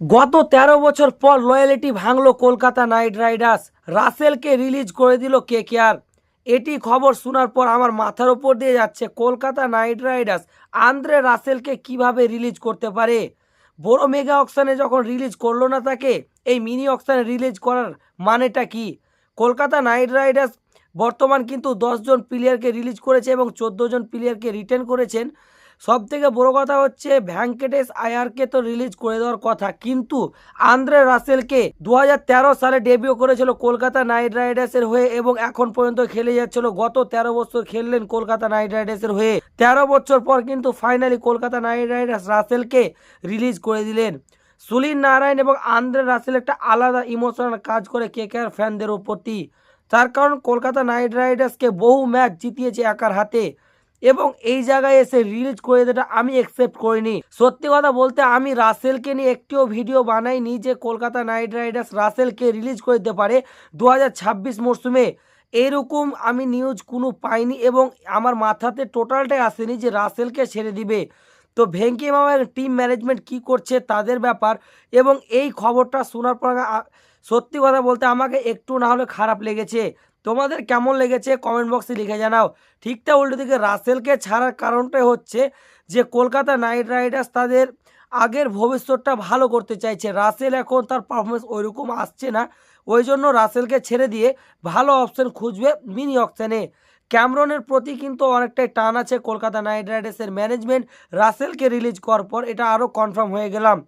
গত ১৩ বছর পর লয়ালিটি ভাঙলো কলকাতা নাইট রাইডার্স। রাসেলকে রিলিজ করে দিল কেকেআর। এটি খবর শোনার পর আমার মাথার ওপর দিয়ে যাচ্ছে, কলকাতা নাইট রাইডার্স আন্দ্রে রাসেলকে কীভাবে রিলিজ করতে পারে? বড় মেগা অকশানে যখন রিলিজ করল না তাকে, এই মিনি অকশানে রিলিজ করার মানেটা কি? কলকাতা নাইট রাইডার্স বর্তমান কিন্তু জন প্লেয়ারকে রিলিজ করেছে এবং চোদ্দ জন প্লেয়ারকে রিটার্ন করেছেন। সব থেকে বড় কথা হচ্ছে ভ্যাঙ্কেটেশ আয়ারকে তো রিলিজ করে দেওয়ার কথা। কিন্তু আন্দ্রে রাসেলকে দু হাজার তেরো সালে ডেবিউ করেছিল কলকাতা নাইট রাইডার্সের হয়ে এবং এখন পর্যন্ত খেলে যাচ্ছিল গত তেরো বছর খেললেন কলকাতা নাইট রাইডার্সের হয়ে। তেরো বছর পর কিন্তু ফাইনালি কলকাতা নাইট রাইডার্স রাসেলকে রিলিজ করে দিলেন। সুনীল নারায়ণ এবং আন্দ্রে রাসেল একটা আলাদা ইমোশনাল কাজ করে কে কে আর ফ্যানদের প্রতি তার কারণ কলকাতা নাইট রাইডার্সকে বহু ম্যাচ জিতিয়েছে একার হাতে। এবং এই জায়গায় এসে রিলিজ করে দেওয়াটা আমি একসেপ্ট করিনি। সত্যি কথা বলতে আমি রাসেলকে নিয়ে একটিও ভিডিও বানাইনি যে কলকাতা নাইট রাইডার্স রাসেলকে রিলিজ করে দিতে পারে দু হাজার ছাব্বিশ মরশুমে এরকম আমি নিউজ কোনো পাইনি এবং আমার মাথাতে টোটালটাই আসেনি যে রাসেলকে ছেড়ে দিবে। তো ভেঙ্কি মামার টিম ম্যানেজমেন্ট কি করছে তাদের ব্যাপার এবং এই খবরটা শোনার পর সত্যি কথা বলতে আমাকে একটু না হলে খারাপ লেগেছে। তোমাদের কেমন লেগেছে কমেন্ট বক্সে লিখে জানাও। ঠিকটা উল্টো দিকে রাসেলকে ছাড়ার কারণটাই হচ্ছে যে কলকাতা নাইট রাইডার্স তাদের আগের ভবিষ্যৎটা ভালো করতে চাইছে। রাসেল এখন তার পারফরমেন্স ওইরকম আসছে না। ওই জন্য রাসেলকে ছেড়ে দিয়ে ভালো অপশন খুঁজবে মিনি অপশানে ক্যামরনের প্রতি কিন্তু অনেকটাই টান আছে কলকাতা নাইট রাইডার্সের ম্যানেজমেন্ট রাসেলকে রিলিজ করার পর। এটা আরও কনফার্ম হয়ে গেলাম।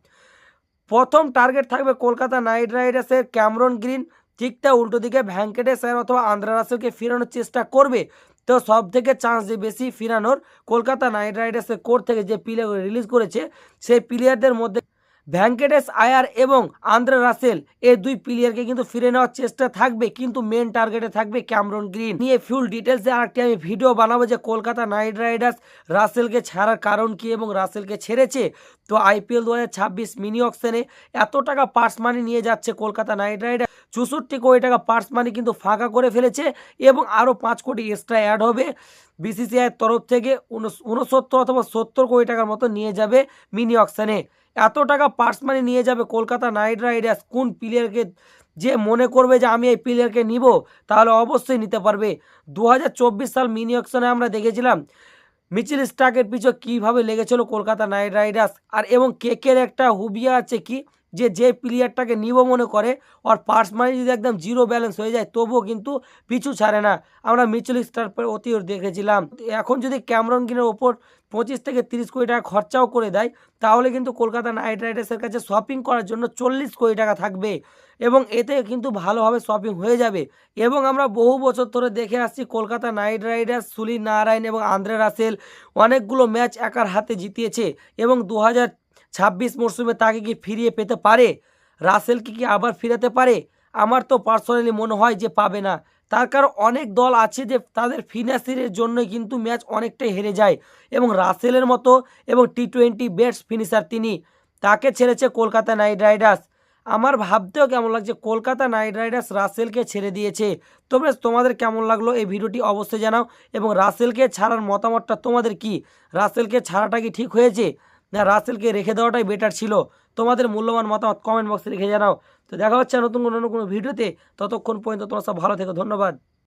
প্রথম টার্গেট থাকবে কলকাতা নাইট রাইডার্সের ক্যামরন গ্রিন। ঠিকটা উল্টো দিকে ভ্যাঙ্কেটেশ আয়ার অথবা আন্দ্রা রাসেলকে ফেরানোর চেষ্টা করবে, তো সব থেকে চান্স যে বেশি ফিরানোর, কলকাতা নাইট রাইডার্সের কোর্ট থেকে যে প্লেয়ার রিলিজ করেছে, সেই প্লেয়ারদের মধ্যে ভ্যাঙ্কেটেশ আয়ার এবং আন্দ্রে রাসেল, এই দুই প্লেয়ারকে কিন্তু ফিরে নেওয়ার চেষ্টা থাকবে, কিন্তু মেন টার্গেটে থাকবে ক্যামরন গ্রিন। নিয়ে ফুল ডিটেলসে আরেকটি আমি ভিডিও বানাবো যে কলকাতা নাইট রাইডার্স রাসেলকে ছাড়ার কারণ কি এবং রাসেলকে ছেড়েছে। তো আইপিএল দু হাজার ছাব্বিশ মিনি অকশনে এত টাকা পার্স মানি নিয়ে যাচ্ছে কলকাতা নাইট রাইডার্স। চৌষট্টি কোটি টাকা পার্স মানি কিন্তু ফাঁকা করে ফেলেছে এবং আরও পাঁচ কোটি এক্সট্রা অ্যাড হবে। বিসিসিআইয়ের তরফ থেকে উনস- উনসত্তর অথবা সত্তর কোটি টাকার মতো নিয়ে যাবে মিনি অকশানে এত টাকা পার্স মানি নিয়ে যাবে কলকাতা নাইট রাইডার্স, কোন প্লেয়ারকে যে মনে করবে যে আমি এই প্লেয়ারকে নিব, তাহলে অবশ্যই নিতে পারবে। দু হাজার চব্বিশ সাল মিনি অকশনে আমরা দেখেছিলাম মিচিল স্টাকের পিছু কীভাবে লেগেছিল কলকাতা নাইট রাইডার্স, আর এবং কেকের একটা হুবিয়া আছে কি? যে যে প্লেয়ারটাকে নিব মনে করে, ওর পার্স মানি যদি একদম জিরো ব্যালেন্স হয়ে যায়, তবুও কিন্তু পিছু ছাড়ে না। আমরা মিচুল স্টার অতি দেখেছিলাম। এখন যদি ক্যামরন গ্রিনের ওপর পঁচিশ থেকে তিরিশ কোটি টাকা খরচাও করে দেয়, তাহলে কিন্তু কলকাতা নাইট রাইডার্সের কাছে শপিং করার জন্য চল্লিশ কোটি টাকা থাকবে। এবং এতে কিন্তু ভালোভাবে শপিং হয়ে যাবে। এবং আমরা বহু বছর ধরে দেখে আসছি কলকাতা নাইট রাইডার্স, সুনীল নারায়ণ এবং আন্দ্রে রাসেল অনেকগুলো ম্যাচ একার হাতে জিতিয়েছে। এবং দু হাজার হাজার ছাব্বিশ মরশুমে তাকে কি ফিরিয়ে পেতে পারে? রাসেলকে কি আবার ফিরাতে পারে? আমার তো পার্সোনালি মনে হয় যে পাবে না। তার কারণ অনেক দল আছে যে তাদের ফিনিশারের জন্যই কিন্তু ম্যাচ অনেকটাই হেরে যায় এবং রাসেলের মতো এবং টি টোয়েন্টি বেস্ট ফিনিশার তিনি। তাকে ছেড়েছে কলকাতা নাইট রাইডার্স। আমার ভাবতেও কেমন লাগছে কলকাতা নাইট রাইডার্স রাসেলকে ছেড়ে দিয়েছে। তোমরা তোমাদের কেমন লাগল এই ভিডিওটি অবশ্যই জানাও এবং রাসেলকে ছাড়ার মতামতটা তোমাদের কি? রাসেলকে ছাড়াটা কি ঠিক হয়েছে? না, রাসেলকে রেখে দেওয়াটাই বেটার ছিল। তোমাদের মূল্যবান মতামত কমেন্ট বক্সে লিখে জানাও। তো দেখা হচ্ছে নতুন কোনো কোনো ভিডিওতে ততক্ষণ পর্যন্ত তোমরা সব ভালো থেকে। ধন্যবাদ।